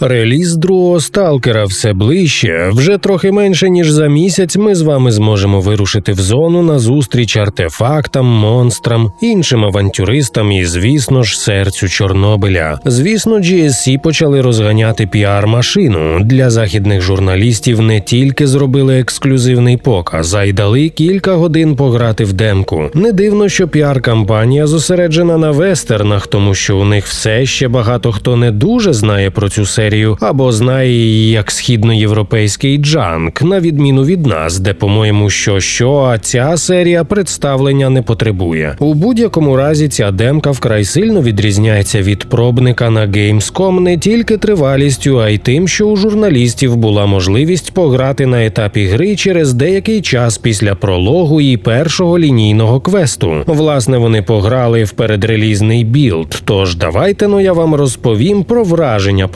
Реліз другого сталкера все ближче. Вже трохи менше ніж за місяць. Ми з вами зможемо вирушити в зону на зустріч артефактам, монстрам, іншим авантюристам і, звісно ж, серцю Чорнобиля. Звісно, GSC почали розганяти піар-машину для західних журналістів. Не тільки зробили ексклюзивний показ, а й дали кілька годин пограти в демку. Не дивно, що піар-кампанія зосереджена на вестернах, тому що у них все ще багато хто не дуже знає про цю серію або знає її як східноєвропейський джанк, на відміну від нас, де, по-моєму, що що, а ця серія представлення не потребує. У будь-якому разі ця демка вкрай сильно відрізняється від пробника на Gamescom не тільки тривалістю, а й тим, що у журналістів була можливість пограти на етапі гри через деякий час після прологу і першого лінійного квесту. Власне, вони пограли в передрелізний білд. Тож давайте ну я вам розповім про враження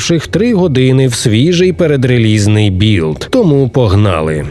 погравших три години в свіжий передрелізний білд. Тому погнали.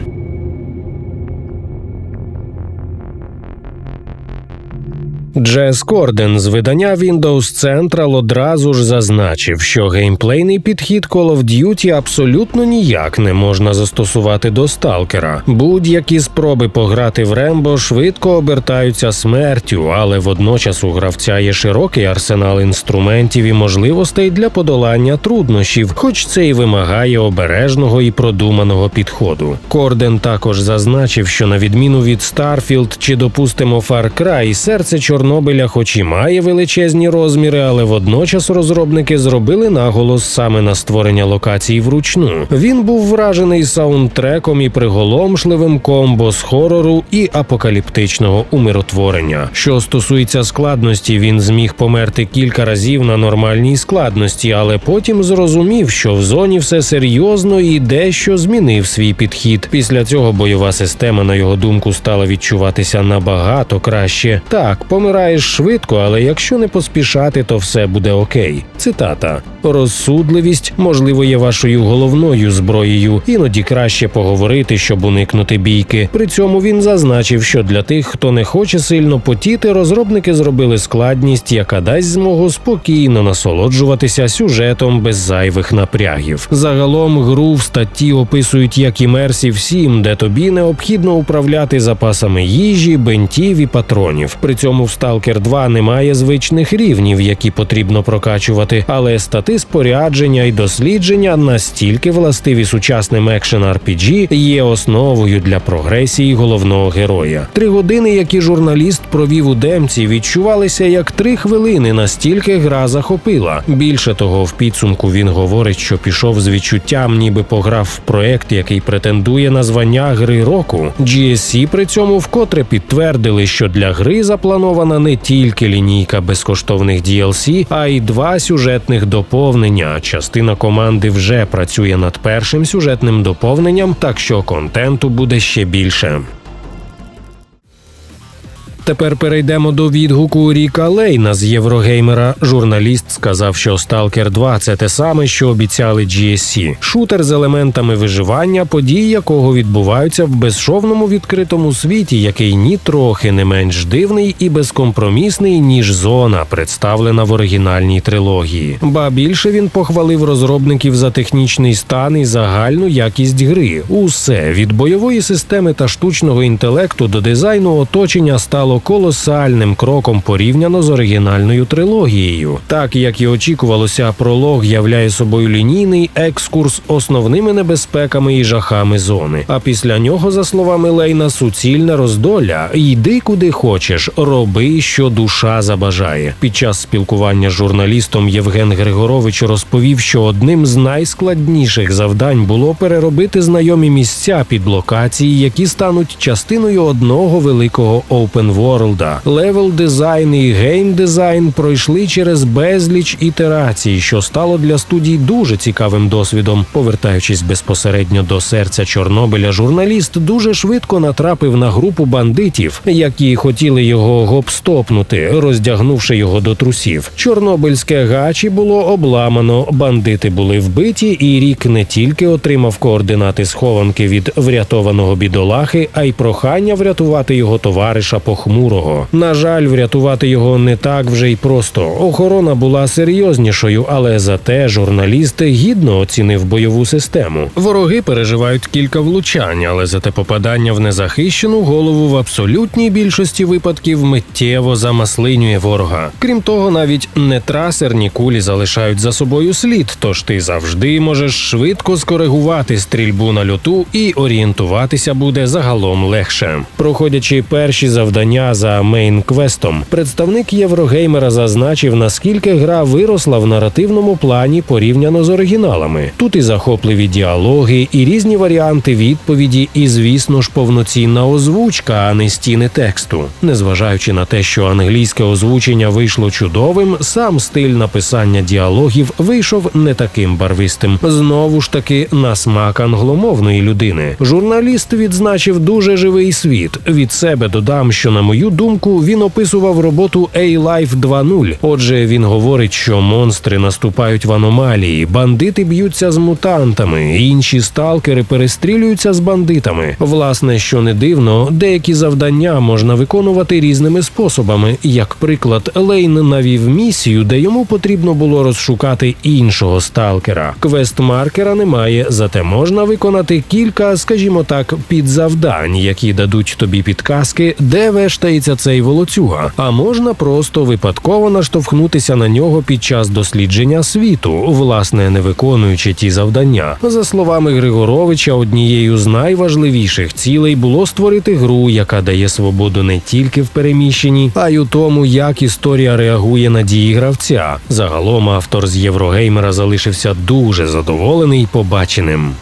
Джес Корден з видання Windows Central одразу ж зазначив, що геймплейний підхід Call of Duty абсолютно ніяк не можна застосувати до сталкера. Будь-які спроби пограти в Рембо швидко обертаються смертю, але водночас у гравця є широкий арсенал інструментів і можливостей для подолання труднощів, хоч це й вимагає обережного і продуманого підходу. Корден також зазначив, що на відміну від Starfield чи, допустимо, Far Cry, серце Чорнобиля, хоч і має величезні розміри, але водночас розробники зробили наголос саме на створення локацій вручну. Він був вражений саундтреком і приголомшливим комбо з хорору і апокаліптичного умиротворення. Що стосується складності, він зміг померти кілька разів на нормальній складності, але потім зрозумів, що в зоні все серйозно і дещо змінив свій підхід. Після цього бойова система, на його думку, стала відчуватися набагато краще. Так, помираєш швидко, але якщо не поспішати, то все буде окей. Цитата: розсудливість, можливо, є вашою головною зброєю. Іноді краще поговорити, щоб уникнути бійки. При цьому він зазначив, що для тих, хто не хоче сильно потіти, розробники зробили складність, яка дасть змогу спокійно насолоджуватися сюжетом без зайвих напрягів. Загалом гру в статті описують як Immersive 7, де тобі необхідно управляти запасами їжі, бентів і патронів. При цьому в Stalker 2 немає звичних рівнів, які потрібно прокачувати, але стати спорядження і дослідження настільки властиві сучасним екшен RPG є основою для прогресії головного героя. Три години, які журналіст провів у демці, відчувалися як три хвилини, настільки гра захопила. Більше того, в підсумку він говорить, що пішов з відчуттям, ніби пограв в проект, який претендує на звання гри року. GSC при цьому вкотре підтвердили, що для гри запланована не тільки лінійка безкоштовних DLC, а й два сюжетних доповнення. Частина команди вже працює над першим сюжетним доповненням, так що контенту буде ще більше. Тепер перейдемо до відгуку Ріка Лейна з Єврогеймера. Журналіст сказав, що Stalker 2 – це те саме, що обіцяли GSC. шутер з елементами виживання, події якого відбуваються в безшовному відкритому світі, який ні трохи не менш дивний і безкомпромісний ніж зона, представлена в оригінальній трилогії. Ба більше він похвалив розробників за технічний стан і загальну якість гри. Усе від бойової системи та штучного інтелекту до дизайну оточення стало колосальним кроком порівняно з оригінальною трилогією. Так як і очікувалося, пролог являє собою лінійний екскурс основними небезпеками і жахами зони. А після нього, за словами Лейна, суцільне роздоля йди куди хочеш, роби, що душа забажає. Під час спілкування з журналістом Євген Григорович розповів, що одним з найскладніших завдань було переробити знайомі місця під локації, які стануть частиною одного великого open World. Левел дизайн і гейм дизайн пройшли через безліч ітерацій, що стало для студій дуже цікавим досвідом. Повертаючись безпосередньо до серця Чорнобиля, журналіст дуже швидко натрапив на групу бандитів, які хотіли його гопстопнути, роздягнувши його до трусів. Чорнобильське гачі було обламано, бандити були вбиті, і рік не тільки отримав координати схованки від врятованого бідолахи, а й прохання врятувати його товариша по похмурого. На жаль, врятувати його не так вже й просто. Охорона була серйознішою, але зате журналіст гідно оцінив бойову систему. Вороги переживають кілька влучань, але зате попадання в незахищену голову в абсолютній більшості випадків миттєво замаслинює ворога. Крім того, навіть нетрасерні кулі залишають за собою слід, тож ти завжди можеш швидко скоригувати стрільбу на льоту і орієнтуватися буде загалом легше. Проходячи перші завдання за мейн-квестом, представник Єврогеймера зазначив, наскільки гра виросла в наративному плані порівняно з оригіналами. Тут і захопливі діалоги, і різні варіанти відповіді, і, звісно ж, повноцінна озвучка, а не стіни тексту. Незважаючи на те, що англійське озвучення вийшло чудовим, сам стиль написання діалогів вийшов не таким барвистим. Знову ж таки, на смак англомовної людини. Журналіст відзначив дуже живий світ. Від себе додам, що на мою думку він описував роботу A-Life 2.0. Отже, він говорить, що монстри наступають в аномалії, бандити б'ються з мутантами, інші сталкери перестрілюються з бандитами. Власне, що не дивно, деякі завдання можна виконувати різними способами. Як приклад, Лейн навів місію, де йому потрібно було розшукати іншого сталкера. Квест-маркера немає, зате можна виконати кілька, скажімо так, підзавдань, які дадуть тобі підказки, де вештається цей волоцюга. А можна просто випадково наштовхнутися на нього під час дослідження світу, власне, не виконуючи ті завдання. За словами Григоровича, однією з найважливіших цілей було створити гру, яка дає свободу не тільки в переміщенні, а й у тому, як історія реагує на дії гравця. Загалом автор з Єврогеймера залишився дуже задоволений побаченим.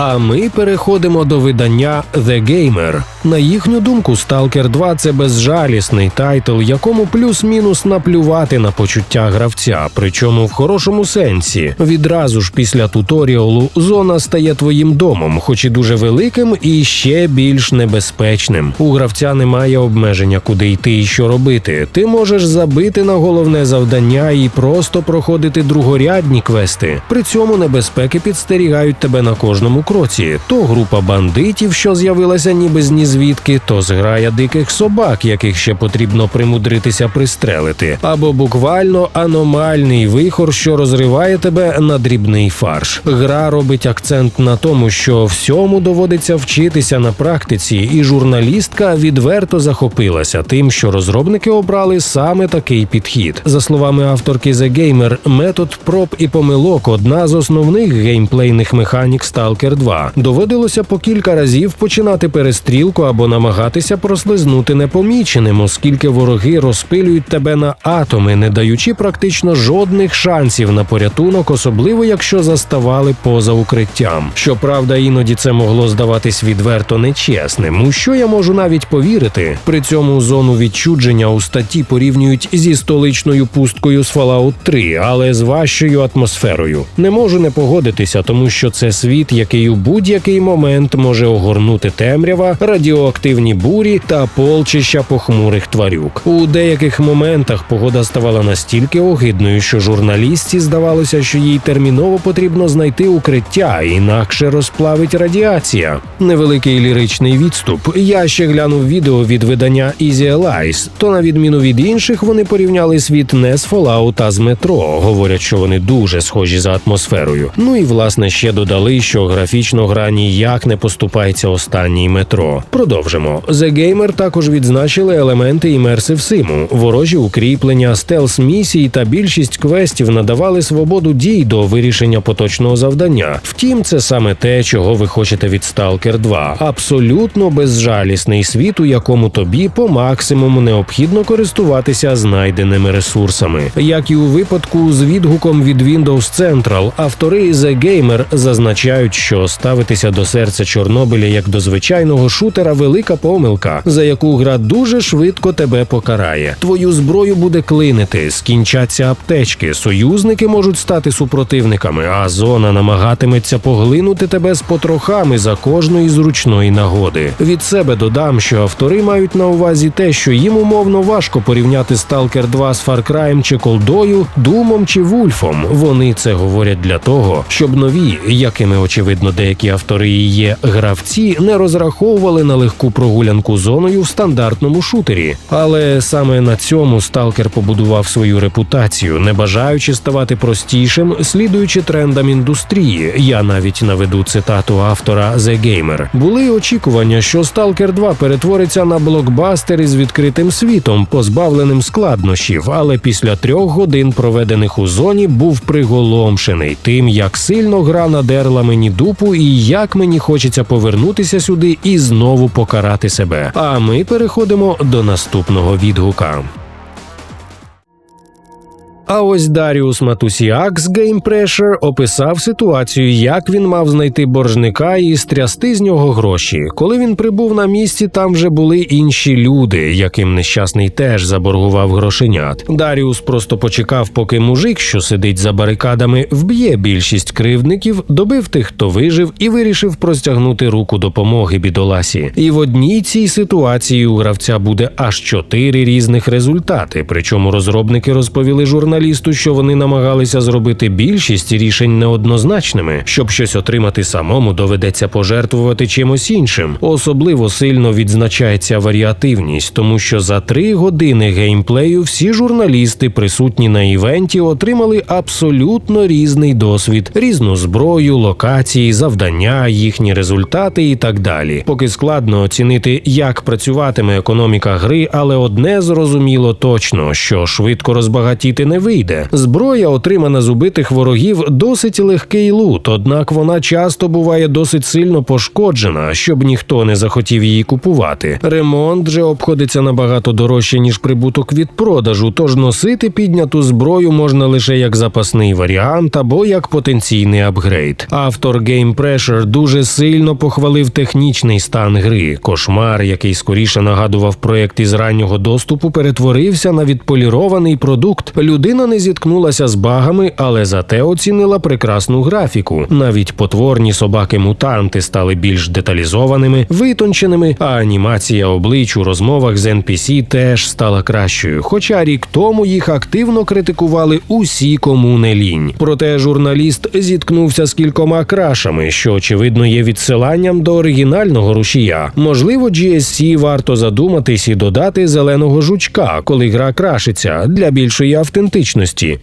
А ми переходимо до видання The Gamer. На їхню думку, Stalker 2 це безжалісний тайтл, якому плюс-мінус наплювати на почуття гравця, причому в хорошому сенсі. Відразу ж після туторіалу зона стає твоїм домом, хоч і дуже великим, і ще більш небезпечним. У гравця немає обмеження, куди йти і що робити. Ти можеш забити на головне завдання і просто проходити другорядні квести. При цьому небезпеки підстерігають тебе на кожному кроці. То група бандитів, що з'явилася ніби з ні звідки, то зграя диких собак, яких ще потрібно примудритися пристрелити, або буквально аномальний вихор, що розриває тебе на дрібний фарш. Гра робить акцент на тому, що всьому доводиться вчитися на практиці, і журналістка відверто захопилася тим, що розробники обрали саме такий підхід. За словами авторки The Gamer, метод проб і помилок одна з основних геймплейних механік Stalker 2. Доводилося по кілька разів починати перестрілку або намагатися прослизнути непоміченим, оскільки вороги розпилюють тебе на атоми, не даючи практично жодних шансів на порятунок, особливо якщо заставали поза укриттям. Щоправда, іноді це могло здаватись відверто нечесним, у що я можу навіть повірити. При цьому зону відчудження у статті порівнюють зі столичною пусткою з Fallout 3, але з важчою атмосферою. Не можу не погодитися, тому що це світ, який у будь-який момент може огорнути темрява, радіоактивні бурі та полчища похмурих тварюк. У деяких моментах погода ставала настільки огидною, що журналістці здавалося, що їй терміново потрібно знайти укриття, інакше розплавить радіація. Невеликий ліричний відступ. Я ще глянув відео від видання Easy Allies, то на відміну від інших вони порівняли світ не з Fallout, а з метро. Говорять, що вони дуже схожі за атмосферою. Ну і власне ще додали, що графічно гра ніяк не поступається останній метро. Продовжимо. The Gamer також відзначили елементи імерсив симу, ворожі укріплення, стелс місій та більшість квестів надавали свободу дій до вирішення поточного завдання. Втім, це саме те, чого ви хочете від Stalker 2. абсолютно безжалісний світ, у якому тобі по максимуму необхідно користуватися знайденими ресурсами. Як і у випадку з відгуком від Windows Central, автори The Gamer зазначають, що ставитися до серця Чорнобиля як до звичайного шутера велика помилка, за яку гра дуже швидко тебе покарає. Твою зброю буде клинити, скінчаться аптечки, союзники можуть стати супротивниками, а зона намагатиметься поглинути тебе з потрохами за кожної зручної нагоди. Від себе додам, що автори мають на увазі те, що їм умовно важко порівняти Stalker 2 з Far Cry чи Колдою, Думом чи Вульфом. Вони це говорять для того, щоб нові, якими очевидно деякі автори і є гравці, не розраховували на легку прогулянку зоною в стандартному шутері. Але саме на цьому сталкер побудував свою репутацію, не бажаючи ставати простішим, слідуючи трендам індустрії. Я навіть наведу цитату автора The Gamer. Були очікування, що Stalker 2 перетвориться на блокбастер із відкритим світом, позбавленим складнощів, але після трьох годин, проведених у зоні, був приголомшений тим, як сильно гра надерла мені дупу і як мені хочеться повернутися сюди і знову покарати себе. А ми переходимо до наступного відгука. А ось Даріус Матусіак з Game Pressure описав ситуацію, як він мав знайти боржника і стрясти з нього гроші. Коли він прибув на місці, там вже були інші люди, яким нещасний теж заборгував грошенят. Даріус просто почекав, поки мужик, що сидить за барикадами, вб'є більшість кривдників, добив тих, хто вижив, і вирішив простягнути руку допомоги бідоласі. І в одній цій ситуації у гравця буде аж чотири різних результати. Причому розробники розповіли журналістам, журналісту, що вони намагалися зробити більшість рішень неоднозначними. Щоб щось отримати самому, доведеться пожертвувати чимось іншим. Особливо сильно відзначається варіативність, тому що за три години геймплею всі журналісти, присутні на івенті, отримали абсолютно різний досвід, різну зброю, локації, завдання, їхні результати і так далі. Поки складно оцінити, як працюватиме економіка гри, але одне зрозуміло точно, що швидко розбагатіти не вийде. Зброя, отримана з убитих ворогів, досить легкий лут, однак вона часто буває досить сильно пошкоджена, щоб ніхто не захотів її купувати. Ремонт же обходиться набагато дорожче ніж прибуток від продажу, тож носити підняту зброю можна лише як запасний варіант або як потенційний апгрейд. Автор Game Pressure дуже сильно похвалив технічний стан гри. Кошмар, який скоріше нагадував проект із раннього доступу, перетворився на відполірований продукт. Людина не зіткнулася з багами, але зате оцінила прекрасну графіку. Навіть потворні собаки-мутанти стали більш деталізованими, витонченими, а анімація облич у розмовах з NPC теж стала кращою. Хоча рік тому їх активно критикували усі, кому не лінь. Проте журналіст зіткнувся з кількома крашами, що очевидно є відсиланням до оригінального рушія. Можливо, GSC варто задуматись і додати зеленого жучка, коли гра крашиться для більшої автентичності,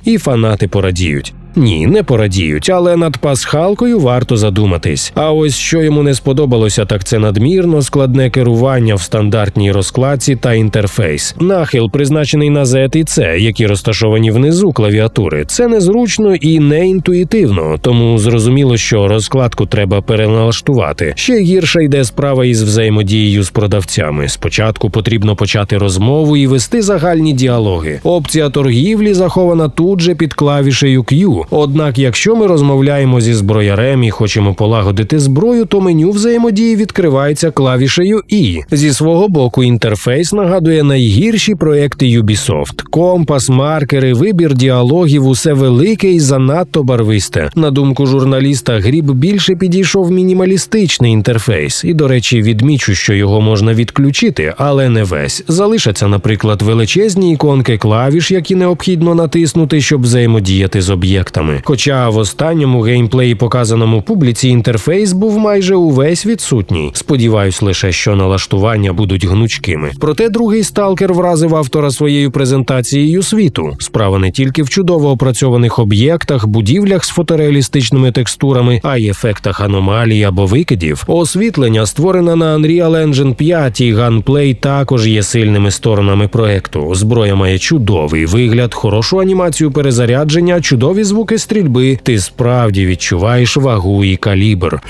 і фанати порадіють. Ні, не порадіють, але над пасхалкою варто задуматись. А ось що йому не сподобалося, так це надмірно складне керування в стандартній розкладці та інтерфейс. Нахил призначений на Z і C, які розташовані внизу клавіатури. Це незручно і не інтуїтивно, тому зрозуміло, що розкладку треба переналаштувати. Ще гірше йде справа із взаємодією з продавцями. Спочатку потрібно почати розмову і вести загальні діалоги. Опція торгівлі захована тут же під клавішею Q. Однак, якщо ми розмовляємо зі зброярем і хочемо полагодити зброю, то меню взаємодії відкривається клавішею І. Зі свого боку, інтерфейс нагадує найгірші проекти Ubisoft. Компас, маркери, вибір діалогів, усе велике і занадто барвисте. На думку журналіста, Гріб більше підійшов мінімалістичний інтерфейс, і, до речі, відмічу, що його можна відключити, але не весь. Залишаться, наприклад, величезні іконки клавіш, які необхідно натиснути, щоб взаємодіяти з об'єктом об'єктами. Хоча в останньому геймплеї, показаному публіці, інтерфейс був майже увесь відсутній. Сподіваюсь лише, що налаштування будуть гнучкими. Проте другий сталкер вразив автора своєю презентацією світу. Справа не тільки в чудово опрацьованих об'єктах, будівлях з фотореалістичними текстурами, а й ефектах аномалій або викидів. Освітлення створене на Unreal Engine 5 і ганплей також є сильними сторонами проекту. Зброя має чудовий вигляд, хорошу анімацію перезарядження, чудові звуки звуки стрільби, ти справді відчуваєш вагу і калібр.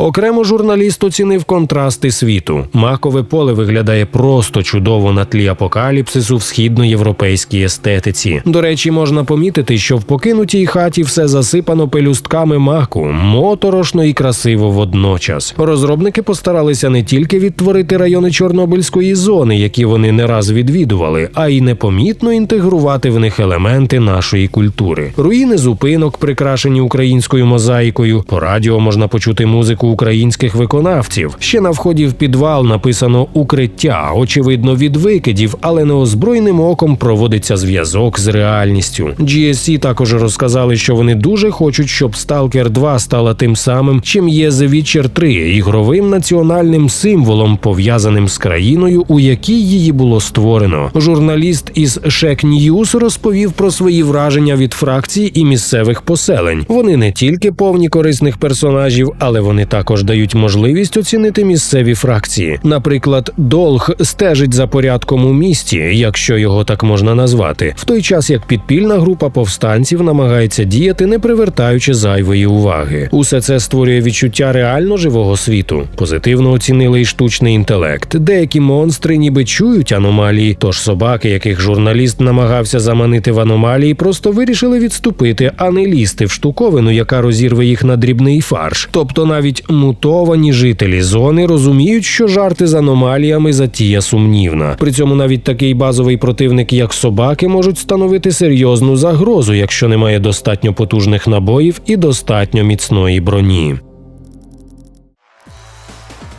Окремо журналіст оцінив контрасти світу. Макове поле виглядає просто чудово на тлі апокаліпсису в східноєвропейській естетиці. До речі, можна помітити, що в покинутій хаті все засипано пелюстками маку, моторошно і красиво водночас. Розробники постаралися не тільки відтворити райони Чорнобильської зони, які вони не раз відвідували, а й непомітно інтегрувати в них елементи нашої культури. Руїни зупинок, прикрашені українською мозаїкою. По радіо можна почути музику українських виконавців. Ще на вході в підвал написано укриття, очевидно, від викидів, але неозброєним оком проводиться зв'язок з реальністю. GSC також розказали, що вони дуже хочуть, щоб Stalker 2 стала тим самим, чим є The Witcher 3 – ігровим національним символом, пов'язаним з країною, у якій її було створено. Журналіст із Shek News розповів про свої враження від фракцій і місцевих поселень. Вони не тільки повні корисних персонажів, але вони також дають можливість оцінити місцеві фракції. Наприклад, Долг стежить за порядком у місті, якщо його так можна назвати, в той час як підпільна група повстанців намагається діяти, не привертаючи зайвої уваги. Усе це створює відчуття реально живого світу. Позитивно оцінили й штучний інтелект. Деякі монстри ніби чують аномалії, тож собаки, яких журналіст намагався заманити в аномалії, просто вирішили відступити, а не лізти в штуковину, яка розірве їх на дрібний фарш. Тобто навіть мутовані жителі зони розуміють, що жарти з аномаліями затія сумнівна. При цьому навіть такий базовий противник, як собаки, можуть становити серйозну загрозу, якщо немає достатньо потужних набоїв і достатньо міцної броні.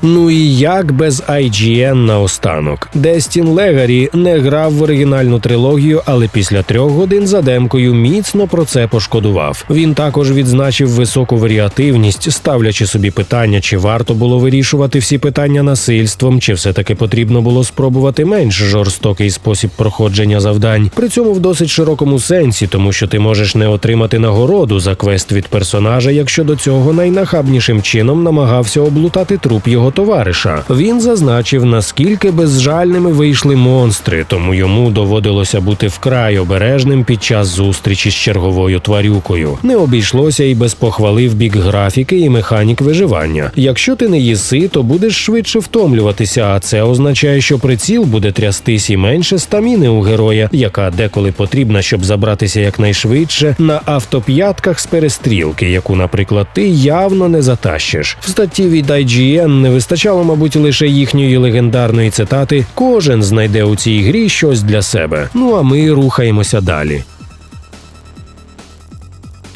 Ну і як без IGN наостанок? Дестін Легарі не грав в оригінальну трилогію, але після трьох годин за демкою міцно про це пошкодував. Він також відзначив високу варіативність, ставлячи собі питання, чи варто було вирішувати всі питання насильством, чи все таки потрібно було спробувати менш жорстокий спосіб проходження завдань. При цьому в досить широкому сенсі, тому що ти можеш не отримати нагороду за квест від персонажа, якщо до цього найнахабнішим чином намагався облутати труп його товариша. Він зазначив, наскільки безжальними вийшли монстри, тому йому доводилося бути вкрай обережним під час зустрічі з черговою тварюкою. Не обійшлося і без похвали в бік графіки і механік виживання. Якщо ти не їси, то будеш швидше втомлюватися, а це означає, що приціл буде трястись і менше стаміни у героя, яка деколи потрібна, щоб забратися якнайшвидше на автоп'ятках з перестрілки, яку, наприклад, ти явно не затащиш. В статті від IGN не вистачало, мабуть, лише їхньої легендарної цитати Кожен знайде у цій грі щось для себе. Ну а ми рухаємося далі.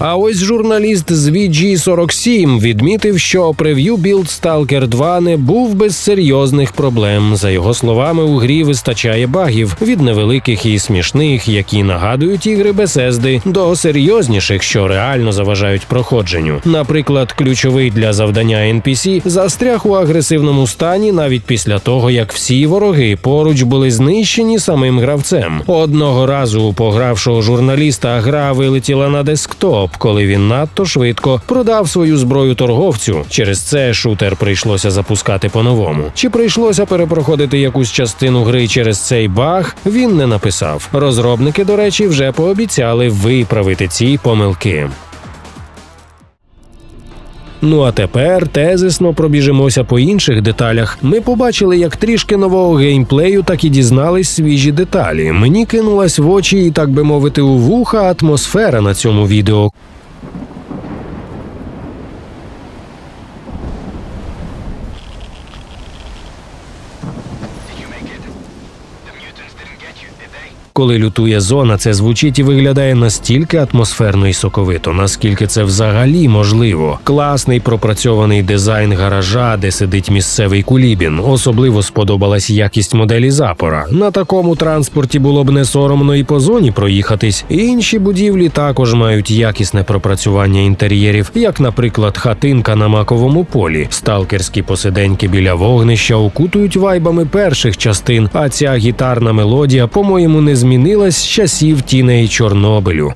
А ось журналіст з VG47 відмітив, що прев'ю Build Stalker 2 не був без серйозних проблем. За його словами, у грі вистачає багів від невеликих і смішних, які нагадують ігри Bethesda, до серйозніших, що реально заважають проходженню. Наприклад, ключовий для завдання NPC застряг у агресивному стані навіть після того, як всі вороги поруч були знищені самим гравцем. Одного разу у погравшого журналіста гра вилетіла на десктоп коли він надто швидко продав свою зброю торговцю. Через це шутер прийшлося запускати по-новому. Чи прийшлося перепроходити якусь частину гри через цей баг? Він не написав. Розробники, до речі, вже пообіцяли виправити ці помилки. Ну а тепер тезисно пробіжимося по інших деталях. Ми побачили як трішки нового геймплею, так і дізнались свіжі деталі. Мені кинулась в очі і, так би мовити, у вуха атмосфера на цьому відео. Коли лютує зона, це звучить і виглядає настільки атмосферно і соковито, наскільки це взагалі можливо. Класний пропрацьований дизайн гаража, де сидить місцевий кулібін. Особливо сподобалась якість моделі запора. На такому транспорті було б не соромно і по зоні проїхатись. Інші будівлі також мають якісне пропрацювання інтер'єрів, як, наприклад, хатинка на маковому полі. Сталкерські посиденьки біля вогнища окутують вайбами перших частин, а ця гітарна мелодія, по-моєму, не змінилась з часів тіней Чорнобилю.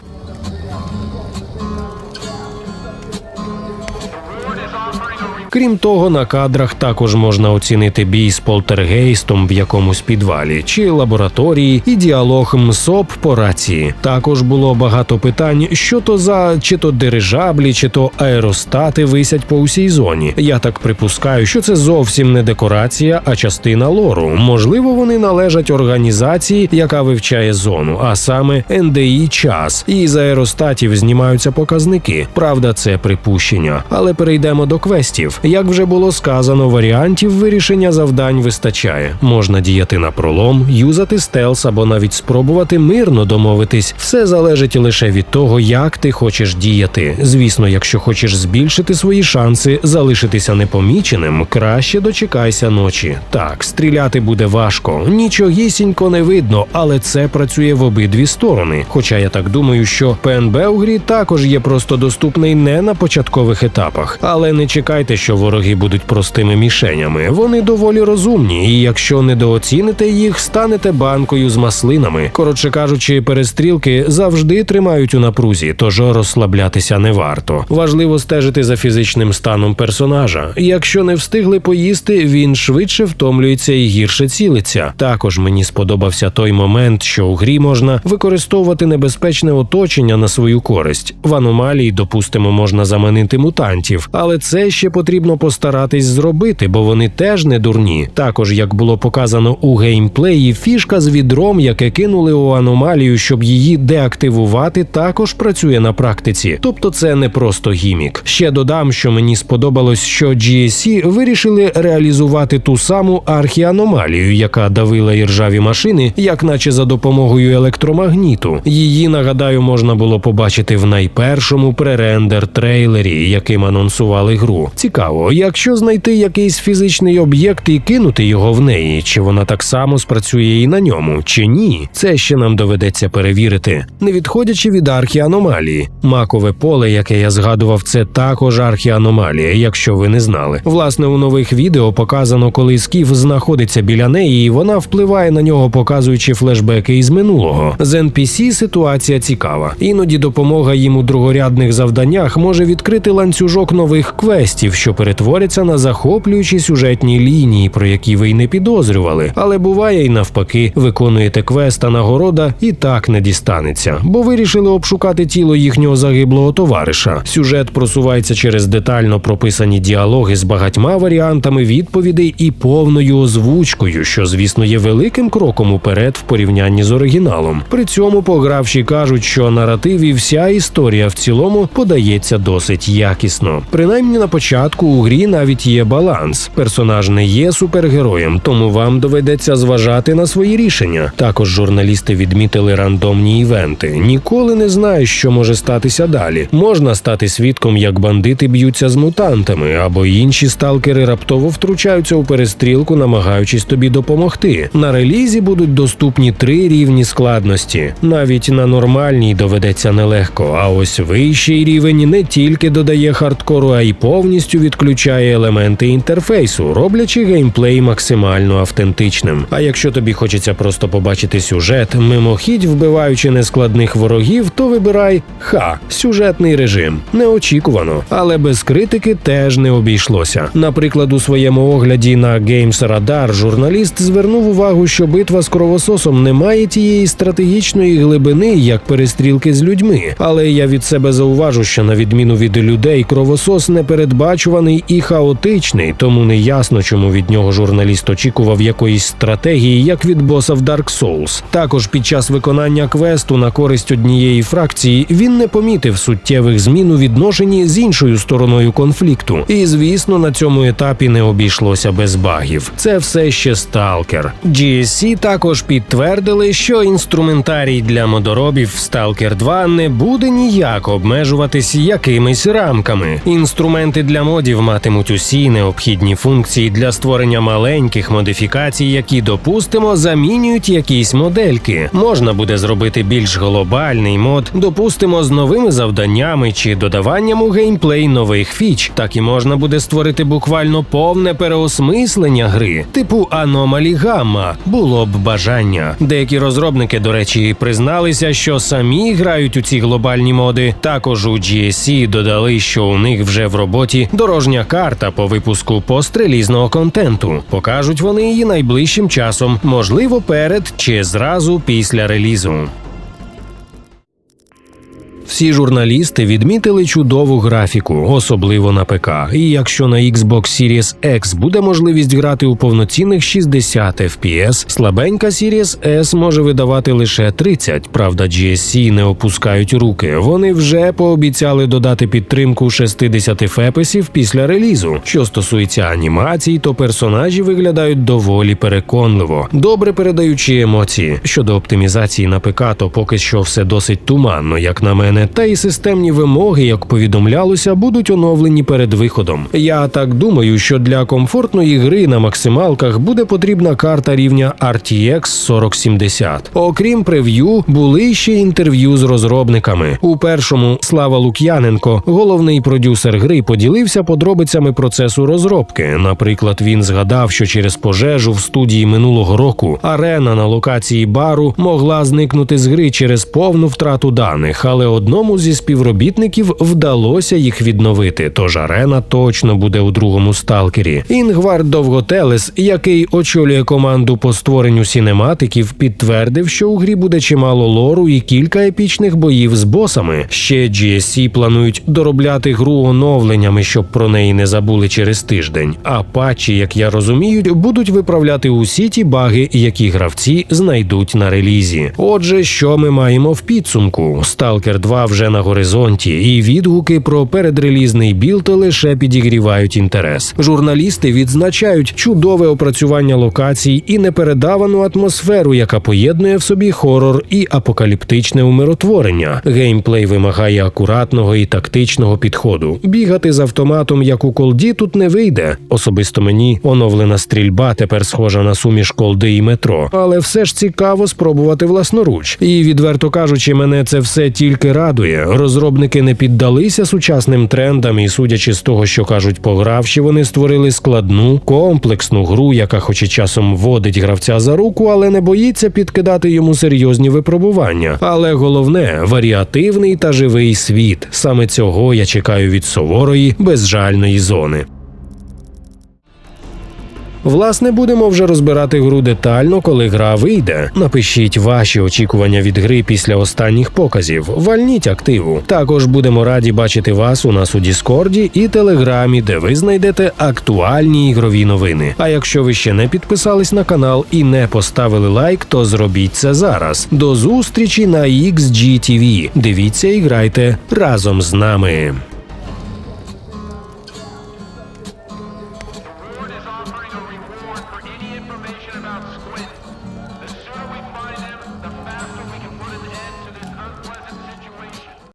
Крім того, на кадрах також можна оцінити бій з полтергейстом в якомусь підвалі чи лабораторії і діалог МСОП по рації. Також було багато питань, що то за чи то дирижаблі, чи то аеростати висять по усій зоні. Я так припускаю, що це зовсім не декорація, а частина лору. Можливо, вони належать організації, яка вивчає зону, а саме НДІ час. І з аеростатів знімаються показники. Правда, це припущення. Але перейдемо до квестів. Як вже було сказано, варіантів вирішення завдань вистачає. Можна діяти на пролом, юзати стелс або навіть спробувати мирно домовитись. Все залежить лише від того, як ти хочеш діяти. Звісно, якщо хочеш збільшити свої шанси залишитися непоміченим, краще дочекайся ночі. Так, стріляти буде важко, нічогісінько не видно, але це працює в обидві сторони. Хоча я так думаю, що ПНБ у грі також є просто доступний не на початкових етапах. Але не чекайте, що вороги будуть простими мішенями. Вони доволі розумні, і якщо недооціните їх, станете банкою з маслинами. Коротше кажучи, перестрілки завжди тримають у напрузі, тож розслаблятися не варто. Важливо стежити за фізичним станом персонажа. Якщо не встигли поїсти, він швидше втомлюється і гірше цілиться. Також мені сподобався той момент, що у грі можна використовувати небезпечне оточення на свою користь. В аномалії, допустимо, можна заманити мутантів, але це ще потрібно постаратись зробити, бо вони теж не дурні. Також, як було показано у геймплеї, фішка з відром, яке кинули у аномалію, щоб її деактивувати, також працює на практиці. Тобто це не просто гімік. Ще додам, що мені сподобалось, що GSC вирішили реалізувати ту саму архіаномалію, яка давила іржаві машини, як наче за допомогою електромагніту. Її нагадаю можна було побачити в найпершому пререндер трейлері, яким анонсували гру. Цікаво, якщо знайти якийсь фізичний об'єкт і кинути його в неї, чи вона так само спрацює і на ньому, чи ні, це ще нам доведеться перевірити. Не відходячи від архіаномалії, макове поле, яке я згадував, це також архіаномалія, якщо ви не знали. Власне, у нових відео показано, коли скіф знаходиться біля неї, і вона впливає на нього, показуючи флешбеки із минулого. З NPC ситуація цікава. Іноді допомога їм у другорядних завданнях може відкрити ланцюжок нових квестів, що перетворяться на захоплюючі сюжетні лінії, про які ви й не підозрювали. Але буває й навпаки, виконуєте квест, а нагорода і так не дістанеться, бо вирішили обшукати тіло їхнього загиблого товариша. Сюжет просувається через детально прописані діалоги з багатьма варіантами відповідей і повною озвучкою, що, звісно, є великим кроком уперед в порівнянні з оригіналом. При цьому погравші кажуть, що наратив і вся історія в цілому подається досить якісно. Принаймні на початку у грі навіть є баланс. Персонаж не є супергероєм, тому вам доведеться зважати на свої рішення. Також журналісти відмітили рандомні івенти. Ніколи не знаєш, що може статися далі. Можна стати свідком, як бандити б'ються з мутантами, або інші сталкери раптово втручаються у перестрілку, намагаючись тобі допомогти. На релізі будуть доступні три рівні складності. Навіть на нормальній доведеться нелегко. А ось вищий рівень не тільки додає хардкору, а й повністю відключає елементи інтерфейсу, роблячи геймплей максимально автентичним. А якщо тобі хочеться просто побачити сюжет, мимохідь вбиваючи нескладних ворогів, то вибирай ха сюжетний режим. Неочікувано, але без критики теж не обійшлося. Наприклад, у своєму огляді на Games Radar журналіст звернув увагу, що битва з кровососом не має тієї стратегічної глибини, як перестрілки з людьми. Але я від себе зауважу, що на відміну від людей, кровосос непередбачуваний і хаотичний, тому не ясно, чому від нього журналіст очікував якоїсь стратегії, як від боса в Dark Souls. Також під час виконання квесту на користь однієї фракції він не помітив суттєвих змін у відношенні з іншою стороною конфлікту. І звісно, на цьому етапі не обійшлося без багів. Це все ще сталкер. GSC також підтвердили, що інструментарій для модоробів в Stalker 2 не буде ніяк обмежуватись якимись рамками. Інструменти для модів матимуть усі необхідні функції для створення маленьких модифікацій, які допустимо замінюють якісь модельки. Можна буде зробити більш глобальний мод, допустимо, з новими завданнями чи додаванням у геймплей нових фіч. Так і можна буде створити буквально повне переосмислення гри, типу аномалі гамма. Було б бажання. Деякі розробники, до речі, призналися, що самі грають у ці глобальні моди. Також у GSC додали, що у них вже в роботі дорожня карта по випуску пострелізного контенту. Покажуть вони її найближчим часом, можливо, перед чи зразу після релізу. Всі журналісти відмітили чудову графіку, особливо на ПК. І якщо на Xbox Series X буде можливість грати у повноцінних 60 FPS, слабенька Series S може видавати лише 30. Правда, GSC не опускають руки. Вони вже пообіцяли додати підтримку 60 фепесів після релізу. Що стосується анімацій, то персонажі виглядають доволі переконливо, добре передаючи емоції. Щодо оптимізації на ПК, то поки що все досить туманно, як на мене, та й системні вимоги, як повідомлялося, будуть оновлені перед виходом. Я так думаю, що для комфортної гри на максималках буде потрібна карта рівня RTX 4070. Окрім прев'ю, були ще інтерв'ю з розробниками. У першому Слава Лук'яненко, головний продюсер гри, поділився подробицями процесу розробки. Наприклад, він згадав, що через пожежу в студії минулого року арена на локації бару могла зникнути з гри через повну втрату даних, але одному зі співробітників вдалося їх відновити. Тож арена точно буде у другому сталкері. Інгвард Довготелес, який очолює команду по створенню сінематиків, підтвердив, що у грі буде чимало лору і кілька епічних боїв з босами. Ще GSC планують доробляти гру оновленнями, щоб про неї не забули через тиждень. А патчі, як я розумію, будуть виправляти усі ті баги, які гравці знайдуть на релізі. Отже, що ми маємо в підсумку? Stalker 2 вже на горизонті, і відгуки про передрелізний білд лише підігрівають інтерес. Журналісти відзначають чудове опрацювання локацій і непередавану атмосферу, яка поєднує в собі хорор і апокаліптичне умиротворення. Геймплей вимагає акуратного і тактичного підходу. Бігати з автоматом, як у колді, тут не вийде. Особисто мені оновлена стрільба тепер схожа на суміш колди і метро, але все ж цікаво спробувати власноруч. І відверто кажучи, мене це все тільки радує. Розробники не піддалися сучасним трендам, і судячи з того, що кажуть, погравші, вони створили складну комплексну гру, яка, хоч і часом водить гравця за руку, але не боїться підкидати йому серйозні випробування. Але головне варіативний та живий світ. Саме цього я чекаю від суворої безжальної зони. Власне, будемо вже розбирати гру детально, коли гра вийде. Напишіть ваші очікування від гри після останніх показів. Вальніть активу. Також будемо раді бачити вас у нас у Діскорді і Телеграмі, де ви знайдете актуальні ігрові новини. А якщо ви ще не підписались на канал і не поставили лайк, то зробіть це зараз. До зустрічі на XGTV. Дивіться і грайте разом з нами.